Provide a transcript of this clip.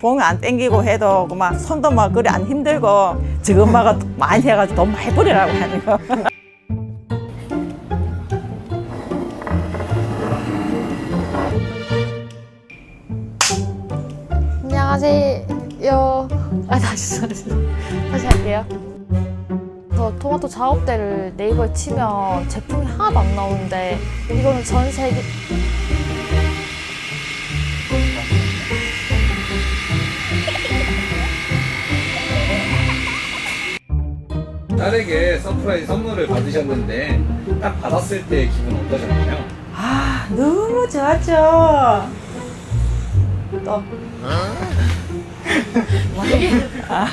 봉안 땡기고 해도 그 막 손도 막 그리 안 힘들고 지금 엄마가 많이 해가지고 돈 많이 버리라고 하는 거. 안녕하세요. 아 다시 다시 할게요. 저 토마토 작업대를 네이버에 치면 제품이 하나도 안 나오는데 이거는 전 세계 딸에게 서프라이즈 선물을 받으셨는데 딱 받았을 때 기분 어떠셨나요? 아 너무 좋았죠. 또. 아,